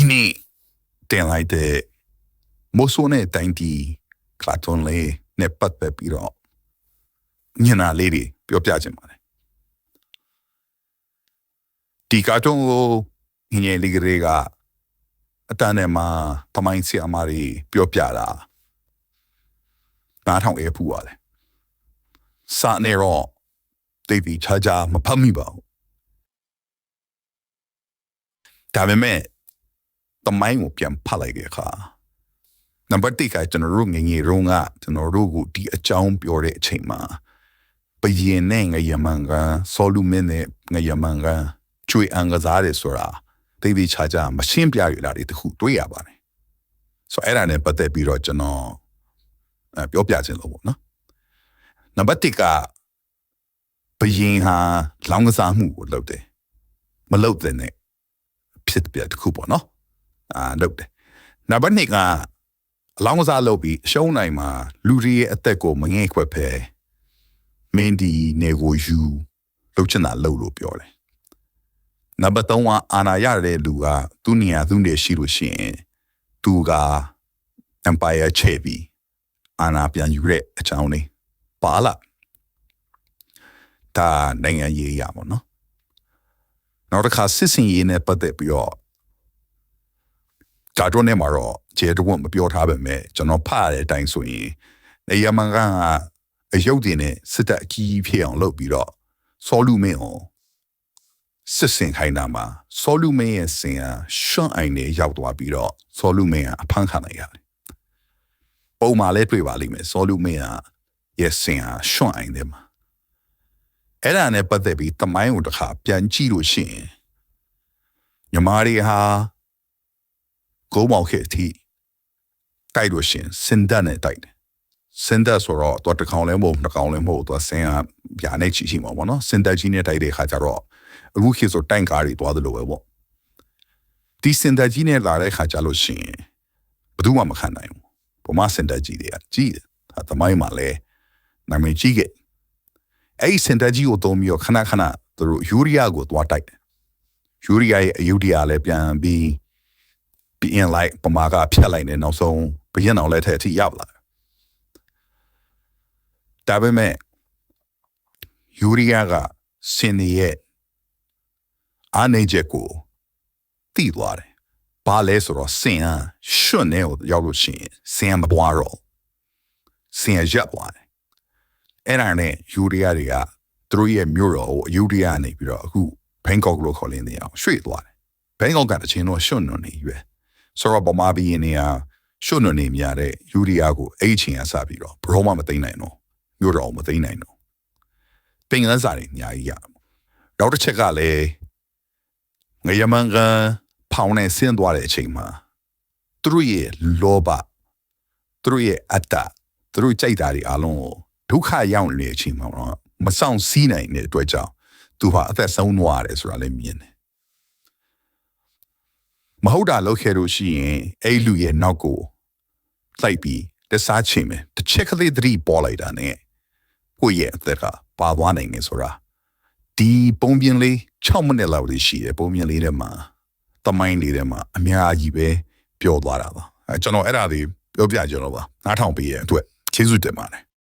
ဒီနေ့တင်လိုက်တဲ့မိုးဆိုးနဲ့တိုင်းတီကာတွန်းလေးနဲ့ပတ်သက်ပြီးတော့ညနာလေးတွေပြောပြခြင်းပါတယ်ဒီကာတွန်းကိုငငယ်လေးကလေးကအတန်းထဲမှာပမိုင်းဆီအမားတွေပြောပြတာနားထောင်အေးဖူးရတယ်စာနေတော့တိတ်ပြီးခြားခြားမဖတ်မိပါဘူးဒါပေမဲ့ တမိုင်းကိုပြန်ဖတ်လိုက်တဲ့အခါနံပါတ်1ကကျွန်တော်တို့ငငယ်တုန်းကကျွန်တော်တို့ကိုဒီအကြောင်းပြောတဲ့အချိန်မှာဘယင်းနဲ့ငရမန်ကဆောလူမင်းနဲ့ငရမန်ကကျွေအန်ကစားတယ်ဆိုတာတိတ်ပြီးခြားခြားမရှင်းပြရတာတွေတခုတွေးရပါတယ်ဆိုတော့အဲ့ဒါနဲ့ပတ်သက်ပြီးတော့ကျွန်တော်အဲပြောပြခြင်းလို့ပေါ့နော်နံပါတ်1ကဘယင်းဟာလောင်းကစားမှုကိုလုပ်တယ်မလုပ်တဲ့နဲ့ဖြစ်ပြတစ်ခုပေါ့နော် အာလုပ်တယ်နံပါတ်2ကအလောင်းကစားလုပ်ပြီးရှုံးနိုင်မှာလူတွေရဲ့အသက်ကိုမငဲ့ခွက်ဖဲမင်းဒီနေကိုယူလုပ်ချင်တာလုပ်လို့ပြောတယ်နံပါတ်3ကအာနာရတဲ့လူကသူ့နေရာသူ့နေရှိလို့ရှိရင်သူက empire ချေပြီးအာနာပြန်ယူတဲ့အကြောင်းလေးပါလာဒါနိုင်ငံရေးရပါတော့နောက်တစ်ခါစစ်စင်ရေးနဲ့ပတ်သက်ပြီးတော့ ဂျာတွန်းနဲ့မှာတော့ကျေတော့မပြောထားပါမယ်ကျွန်တော်ဖတ်ရတဲ့အတိုင်းဆိုရင်နေရမန်ကအယုတ်တင်နဲ့စစ်တပ်အကြီးဖြစ်အောင်လုပ်ပြီးတော့စောလူမင်းအောင်စစ်စင်ခိုင်းတာမှာစောလူမင်းရဲ့စင်ဟာရှွန့်အိုင်နဲ့ရောက်သွားပြီးတော့စောလူမင်းကအဖမ်းခံလိုက်ရတယ်ပုံမှန်လဲတွေ့ပါလိမ့်မယ်စောလူမင်းကရဲ့စင်ဟာရှွန့်အိုင်တယ်မှာအဲ့ဒါနဲ့ပတ်သက်ပြီးတမိုင်းကိုတစ်ခါပြန်ကြည့်လို့ရှိရင်ညီမတွေဟာ ကိုမောက်ခဲ့အထိတိုက်လို့ရှင်စင်ဒတ်နဲ့တိုက်တယ်စင်ဒတ်ဆိုတော့တော့တစ်ကောင်လည်းမဟုတ်တစ်ကောင်လည်းမဟုတ်တော့ဆင်ကပြာနေချီရှိမှာပေါ့နော်စင်ဒတ်ကြီးနဲ့တိုက်တဲ့ခါကျတော့အခုခေတ်ဆိုတိုင်ကားတွေသွားတယ်လို့ပဲပေါ့ဒီစင်ဒတ်ကြီးနဲ့လာတဲ့ခါကျလို့ရှင်ဘယ်သူမှမခံနိုင်ဘူးပုံမစင်ဒတ်ကြီးတွေကကြီးတယ်ဒါသမိုင်းမှာလဲနာမည်ကြီးခဲ့အဲ့ဒီစင်ဒတ်ကြီးကိုတုံးပြီးတော့ခဏခဏသူတို့ယူရီးယားကိုသွားတိုက်တယ်ယူရီးယားရဲ့အယူဒီယာလည်းပြန်ပြီး ပြီးရင်လိုက်ပမာကဖြတ်လိုက်နေနောက်ဆုံးဘရင်အောင်လက်ထက်အထိရောက်လာဒါပေမဲ့ယူရီးယားကစင်နေရဲ့အားနေချက်ကိုတိသွားတယ်ဘာလဲဆိုတော့စင်ဟာရှွတ်နေကိုရောက်လို့ရှိရင်စင်မပွားတော့စင်ရက်သွားတယ်အဲ့ဒါနဲ့ယူရီးယားတွေကသူတို့ရဲ့မြို့တော်ကိုယူရီးယားနေပြီးတော့အခုဘန်ကောက်လို့ခေါ်လင်းနေအောင်ရွှေ့သွားတယ်ဘန်ကောက်ကတချင်းတော့ရှွတ်နေနေရွယ် ဆိုတော့ဗမာပြည်နေရာရှုပ်နေမြတဲ့ယူရီးယားကိုအဲ့ချင်းအစပြီးတော့ဘရောမမသိနိုင်တော့မြို့တော်မသိနိုင်တော့ပင်ကန်းစာတွေအများကြီးရနောက်တစ်ချက်ကလည်းငရမန်ကဖောင်းနေဆင်းသွားတဲ့အချိန်မှာသူတို့ရဲ့လောဘသူတို့ရဲ့အတ္တသူတို့ကြိုက်တာတွေအလုံးကိုဒုက္ခရောက်နေတဲ့အချိန်မှာတော့မဆောင်စည်းနိုင်တဲ့အတွက်ကြောင့်သူဟာအသက်ဆုံးသွားတယ်ဆိုတာလည်းမြင်တယ် မဟုတ်တာလုပ်ခဲ့လို့ရှိရင်အဲ့လူရဲ့နောက်ကိုလိုက်ပြီးတစားချင်မယ်တစ်ချက်ကလေးသတိပေါ်လိုက်တာနဲ့ကိုယ့်ရဲ့အသက်ကပါသွားနိုင်နေဆိုတာဒီပုံပြင်လေး6မိနစ်လောက်လေးရှိတယ်ပုံပြင်လေးထဲမှာတမိုင်းလေးထဲမှာအများကြီးပဲပြောသွားတာပါအဲကျွန်တော်အဲ့ဒါတွေပြောပြကြတော့ပါနားထောင်ပေးရဲ့အတွက်ကျေးဇူးတင်ပါတယ်